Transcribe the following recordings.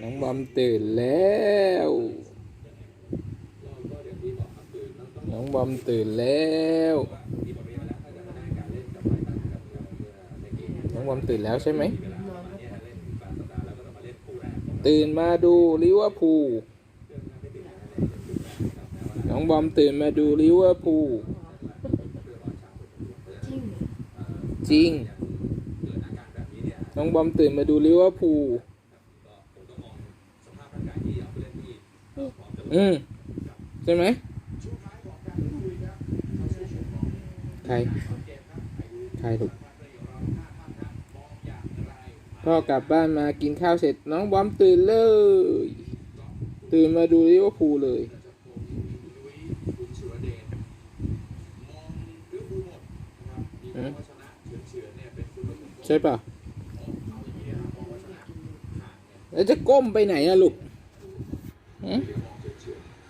น้องบอมตื่นแล้ว น้องบอมตื่นแล้ว น้องบอมตื่นแล้วใช่ไหม ตื่นมาดูลิเวอร์พูล น้องบอมตื่นมาดูลิเวอร์พูล จริงจริงน้องบอมตื่นมาดูลิเวอร์พูล อืมใช่ไหมใครใครถูกพ่อกลับบ้านมากินข้าวเสร็จน้องบอมตื่นเลย ตื่นมาดูลิเวอร์พูลเลยใช่ป่ะ แล้วจะก้มไปไหนอะลูก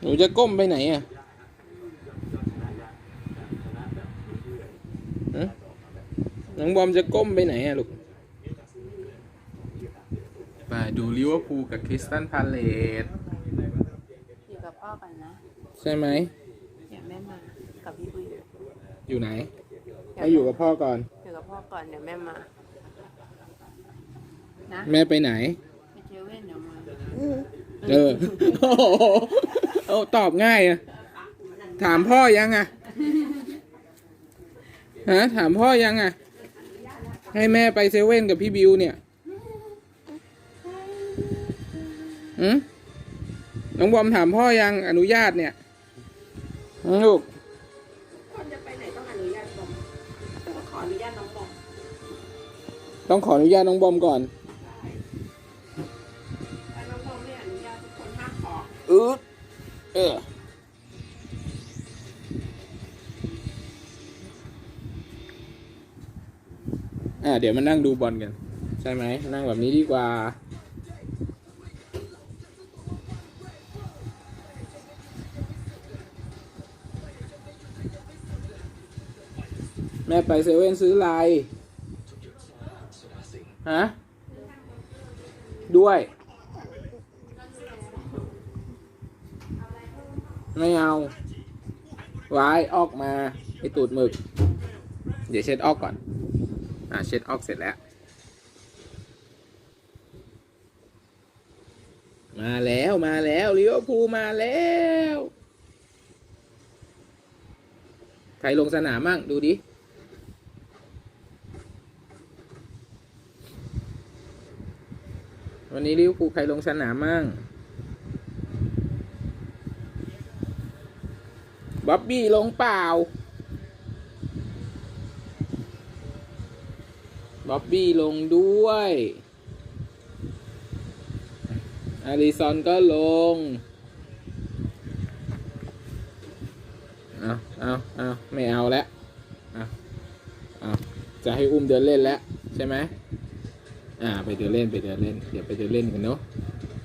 หืมหนูจะก้มไปไหนอะหืมน้องบอมจะก้มไปไหนอะลูก ไปดูลิเวอร์พูลกับคริสตันพาเลตอยู่กับพ่อก่อนนะ ใช่ไหมเดี๋ยวแม่มา กับพี่บุญอยู่ไหนให้อยู่กับพ่อก่อน อยู่กับพ่อก่อนเดี๋ยวแม่มา นะ แม่ไปไหน ไปเจอเว่นเดี๋ยวมา เออ โอ้โหเอาตอบง่ายอะถามพ่อยังอะฮะถามพ่อยังอะให้แม่ไปเซเว่นกับพี่บิวเนี่ยอืมน้องบอมถามพ่อยังอนุญาตเนี่ยอืมลูกคนจะไปไหนต้องอนุญาตบอมต้องขออนุญาตน้องบอมต้องขออนุญาตน้องบอมก่อน เอออ่าเดี๋ยวมานั่งดูบอลกัน ใช่ไหม นั่งแบบนี้ดีกว่า แม่ไปเซเว่นซื้ออะไรฮะ ด้วย ไม่เอาวายออกมาไอตูดหมึก เดี๋ยวเช็ดออกก่อน อ่าเช็ดออกเสร็จแล้ว มาแล้วมาแล้วลิเวอร์พูลมาแล้วใครลงสนามมั่งดูดิวันนี้ลิเวอร์พูลใครลงสนามมั่ง บ๊อบบี้ลงเปล่าบ๊อบบี้ลงด้วยอาริซอนก็ลง เอาเอาเอาไม่เอาแล้วเอาเอาจะให้อุ้มเดินเล่นแล้วใช่ไหมอ่า ไปเดินเล่นไปเดินเล่น เดี๋ยวไปเดินเล่นกันเนาะ